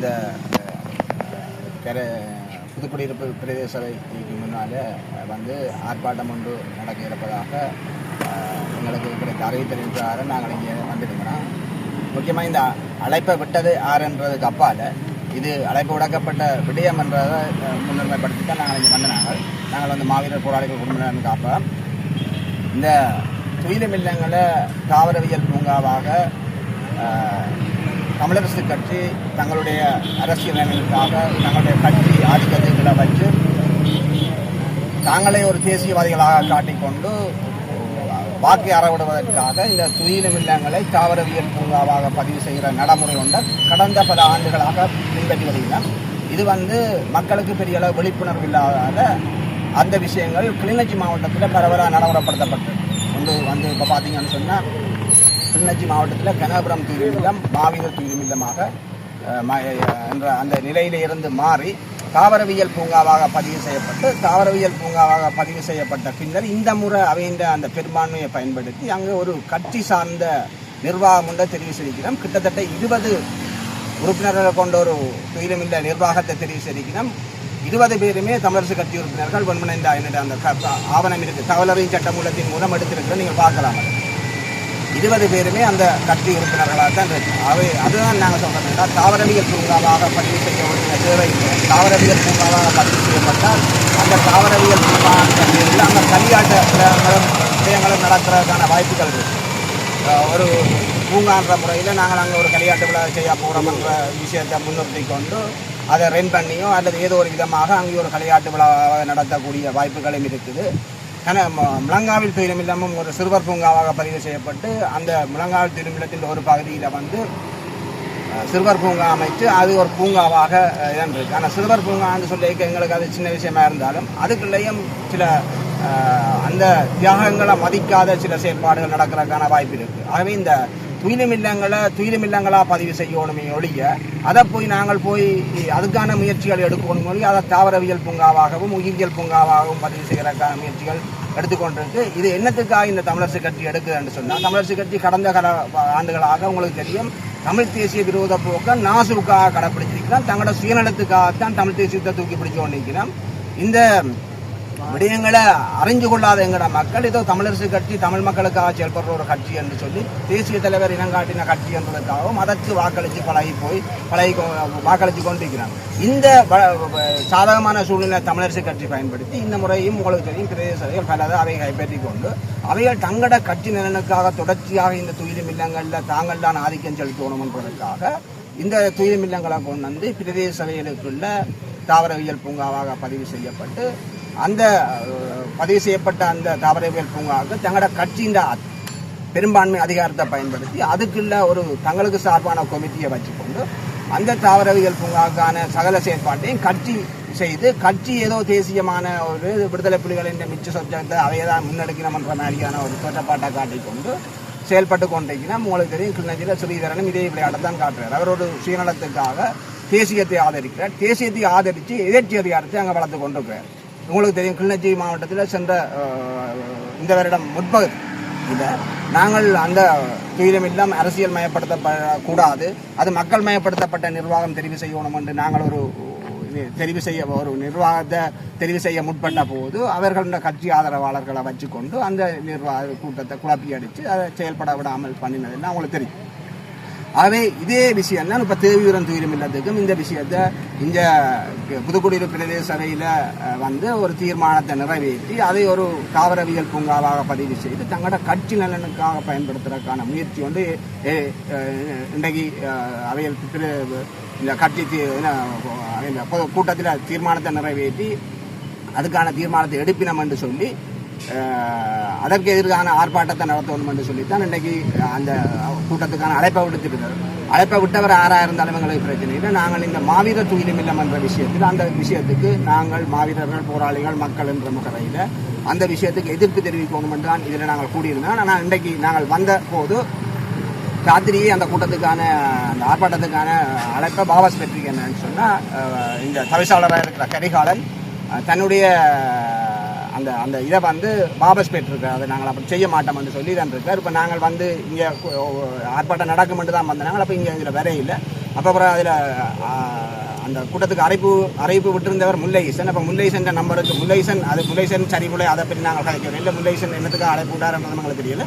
இந்த கரை புதுக்குடியிருப்பு பிரதேச சபைக்கு முன்னால் வந்து ஆர்ப்பாட்டம் ஒன்று நடக்க இருப்பதாக எங்களுக்கு கிடைத்த அறிவித்தலின் நாங்கள் இங்கே வந்திருக்கிறோம். முக்கியமாக இந்த அழைப்பை விட்டது ஆறுன்றதுக்கு அப்பால் இது அழைப்பு விடக்கப்பட்ட விடயம் என்றதை முன்னுரிமைப்படுத்தி தான் நாங்கள் இங்கே வந்த நாங்கள் நாங்கள் வந்து மாவீரர் போராளிகள் குடும்பம் காப்போம். இந்த துயிலுமில்லங்களை தாவரவியல் பூங்காவாக தமிழரசு கட்சி தங்களுடைய அரசியல் நிலைமைக்காக தங்களுடைய கட்சி ஆதிக்கத்தை வச்சு தாங்களே ஒரு தேசியவாதிகளாக காட்டிக்கொண்டு வாக்கை அறவிடுவதற்காக இந்த துயிலும் இல்லங்களை தாவரவியல் பூங்காவாக பதிவு செய்கிற நடைமுறை ஒன்றை கடந்த பல ஆண்டுகளாக பின்பற்றி வருகிறேன் இது வந்து மக்களுக்கு பெரிய அளவு விழிப்புணர்வு இல்லாத அந்த விஷயங்கள் கிளிநொச்சி மாவட்டத்தில் பரவலாக நடைமுறைப்படுத்தப்பட்டது ஒன்று வந்து இப்போ பார்த்தீங்கன்னு சொன்னால் கிளிநொச்சி மாவட்டத்தில் கனகபுரம் துயிலும் மாவீரர் துயிலும் ம- என்ற அந்த நிலையிலிருந்து மாறி தாவரவியல் பூங்காவாக பதிவு செய்யப்பட்டு தாவரவியல் பூங்காவாக பதிவு செய்யப்பட்ட பின்னர் இந்த முறை அவைந்த அந்த பெரும்பான்மையை பயன்படுத்தி அங்கு ஒரு கட்சி சார்ந்த நிர்வாகம் ஒன்றை தெரிவு செய்திருக்கிறோம் கிட்டத்தட்ட இருபது உறுப்பினர்களை கொண்ட ஒரு துயிலுமில்ல நிர்வாகத்தை தெரிவு செய்திருக்கிறோம் இருபது பேருமே தமிழரசு கட்சி உறுப்பினர்கள் ஒன்மனை என்னுடைய அந்த ஆவணம் இருக்குது தகவலறியும் சட்டமூலத்தின் மூலம் எடுத்திருக்கிறோம். நீங்கள் பார்க்கலாம். இருபது பேருமே அந்த கட்சி உறுப்பினர்களாக தான் இருக்கும் அவை அதுதான் நாங்கள் சொல்கிறோம்னா தாவரவியல் பூங்காவாக பதிவு செய்ய வேண்டிய தேவை தாவரவியல் பூங்காவாக பதிவு செய்யப்பட்டால் அந்த தாவரவியல் பூங்கா பேரில் அந்த களியாட்ட விஷயங்களும் நடக்கிறதுக்கான வாய்ப்புகள் இருக்கு. ஒரு பூங்கான்ற முறையில் நாங்கள் அங்கே ஒரு களியாட்டு விழா செய்ய போகிறோம்ன்ற விஷயத்தை முன்னிறுத்தி கொண்டு அதை ரென் பண்ணியோ அல்லது ஏதோ ஒரு விதமாக அங்கே ஒரு களியாட்டு விழாவை நடத்தக்கூடிய வாய்ப்புகளும் இருக்குது. ஏன்னா ம- முழங்காவில் துயிலுமில்லமும் ஒரு சிறுவர் பூங்காவாக பதிவு செய்யப்பட்டு அந்த முழங்காவில் துயிலுமில்லத்தின் ஒரு பகுதியில் வந்து சிறுவர் பூங்கா அமைத்து அது ஒரு பூங்காவாக அஹ், ஆனால் சிறுவர் பூங்கான்னு சொல்லி எங்களுக்கு அது சின்ன விஷயமா இருந்தாலும் அதுக்குள்ளேயும் சில அந்த தியாகங்களை மதிக்காத சில செயல்பாடுகள் நடக்கிறதுக்கான வாய்ப்பு இருக்குது ஆகவே இந்த துயிலமில்லங்களை துயிலுமில்லங்களா பதிவு செய்யணுமே ஒழிய அதை போய் நாங்கள் போய் அதுக்கான முயற்சிகள் எடுக்கணும் ஒழிய அதை தாவரவியல் பூங்காவாகவும் உயிரியல் பூங்காவாகவும் பதிவு செய்கிறதுக்கான முயற்சிகள் எடுத்துக்கொண்டிருக்கு. இது என்னத்துக்காக இந்த தமிழரசு கட்சி எடுக்குதுன்னு சொன்னால் தமிழரசு கட்சி கடந்த கல ஆண்டுகளாக உங்களுக்கு தெரியும் தமிழ் தேசிய விரோத போக்க நாசுக்காக கடைப்பிடிச்சிருக்கிறோம் தங்களோட சுயநலத்துக்காகத்தான் தமிழ் தேசியத்தை தூக்கி பிடிச்சு கொண்டிருக்கிறோம் இந்த விடயங்களை அறிஞ்சு கொள்ளாத எங்கட மக்கள் ஏதோ தமிழரசு கட்சி தமிழ் மக்களுக்காக செயல்படுற ஒரு கட்சி என்று சொல்லி தேசிய தலைவர் இனங்காட்டின கட்சி என்பதற்காகவும் அதற்கு வாக்களித்து பழகி போய் பழகி கொ- வாக்களித்து கொண்டிருக்கிறாங்க. இந்த வ- சாதகமான சூழ்நிலை தமிழரசு கட்சி பயன்படுத்தி இந்த முறையும் உங்களுக்கு தெரியும் பிரதேச பலதை அவை கைப்பற்றி கொண்டு அவைகள் தங்கட கட்சி நலனுக்காக தொடர்ச்சியாக இந்த துயிலும் இல்லங்களில் தாங்கள் தான் ஆதிக்கம் செலுத்தணும் என்பதற்காக இந்த துயிலும் இல்லங்களை கொண்டு வந்து பிரதேச சபைகளுக்குள்ள தாவரவியல் பூங்காவாக பதிவு செய்யப்பட்டு அந்த பதிவு செய்யப்பட்ட அந்த தாவரவியல் பூங்காவுக்கு தங்களோட கட்சியின் பெரும்பான்மை அதிகாரத்தை பயன்படுத்தி அதுக்குள்ள ஒரு தங்களுக்கு சார்பான கமிட்டியை வச்சுக்கொண்டு அந்த தாவரவியல் பூங்காவுக்கான சகல செயற்பாட்டையும் கட்சி செய்து கட்சி ஏதோ தேசியமான ஒரு விடுதலை புலிகளின் மிச்ச சொச்சத்தை அவையை தான் முன்னெடுக்கணும்ன்ற மாதிரியான ஒரு தோற்றப்பாட்டை காட்டிக்கொண்டு செயல்பட்டு கொண்டிருக்கிறோம். உங்களுக்கு தெரியும் கிளிநொச்சியில் ஸ்ரீதரனும் இதே விளையாட்டை தான் காட்டுறார். அவரோட ஒரு சுயநலத்துக்காக தேசியத்தை ஆதரிக்கிறார். தேசியத்தை ஆதரித்து எதிர்ச்சி அதிகாரத்தை அங்கே வளர்த்து கொண்டிருக்கிறார். உங்களுக்கு தெரியும் கிளிநொச்சி மாவட்டத்தில் சென்ற இந்த வருடம் முற்பகுதி. இதை நாங்கள் அந்த துயிலும் இல்லாமல் அரசியல் மயப்படுத்தப்படக்கூடாது. அது மக்கள் மயப்படுத்தப்பட்ட நிர்வாகம் தெரிவு செய்யணும் என்று நாங்கள் ஒரு தெரிவு செய்ய ஒரு நிர்வாகத்தை தெரிவு செய்ய முற்பட்ட போது அவர்களுடைய கட்சி ஆதரவாளர்களை வச்சுக்கொண்டு அந்த நிர்வாக கூட்டத்தை குழப்பி அடித்து அதை செயல்பட விடாமல் பண்ணினதுன்னு அவங்களுக்கு தெரியும். ஆகவே இதே விஷயம் தான் இப்போ தேவியூரம் துயிலும் இல்லத்துக்கும் இந்த விஷயத்தை இந்த புதுக்குடியிருப்பு பிரதேச சபையில் வந்து ஒரு தீர்மானத்தை நிறைவேற்றி அதை ஒரு தாவரவியல் பூங்காவாக பதிவு செய்து தங்களோட கட்சி நலனுக்காக பயன்படுத்துறதுக்கான முயற்சி வந்து இன்றைக்கு அவையில் இந்த கட்சி தீ- கூட்டத்தில் தீர்மானத்தை நிறைவேற்றி அதுக்கான தீர்மானத்தை எடுப்பினம் என்று சொல்லி அதற்கு எதிரான ஆர்ப்பாட்டத்தை நடத்தணும் என்று சொல்லித்தான் இன்றைக்கு அந்த கூட்டத்துக்கான அழைப்பை விடுத்திருந்தார் அழைப்பை விட்டவர் ஆறாக இருந்தாலும் எங்களுக்கு பிரச்சனை இல்லை. நாங்கள் இந்த மாவீர துயிலும் இல்லம் என்ற விஷயத்தில் அந்த விஷயத்துக்கு நாங்கள் மாவீரர்கள் போராளிகள் மக்கள் என்ற முகரையில் அந்த விஷயத்துக்கு எதிர்ப்பு தெரிவிக்கணும் என்று தான் இதில் நாங்கள் கூடியிருந்தோம். ஆனால் இன்றைக்கு நாங்கள் வந்த போது ராத்திரியே அந்த கூட்டத்துக்கான அந்த ஆர்ப்பாட்டத்துக்கான அழைப்பை பாபாஸ் பெற்றிருக்கேன் என்னன்னு சொன்னால் இந்த தவிசாளராக இருக்கிற கரிகாலன் தன்னுடைய அந்த அந்த இதை வந்து வாபஸ் பெற்றிருக்கார். அதை நாங்கள் அப்படி செய்ய மாட்டோம்னு சொல்லி தான் இருக்கார். இப்போ நாங்கள் வந்து இங்கே ஆர்ப்பாட்டம் நடக்குமென்று தான் வந்தாங்க அப்போ இங்கே இதில் வேற இல்லை. அப்போ அப்புறம் அதில் அந்த கூட்டத்துக்கு அழைப்பு அரைப்பு விட்டிருந்தவர் முல்லைசன் அப்போ முல்லைசன் நம்பருக்கு முல்லைசன் அது முல்லைசன் சரி அதை பற்றி நாங்கள் கதைக்கிறோம் இல்லை முல்லைசன் என்னத்துக்கு அழைப்பு விட்டாருன்றது நம்மளுக்கு தெரியல.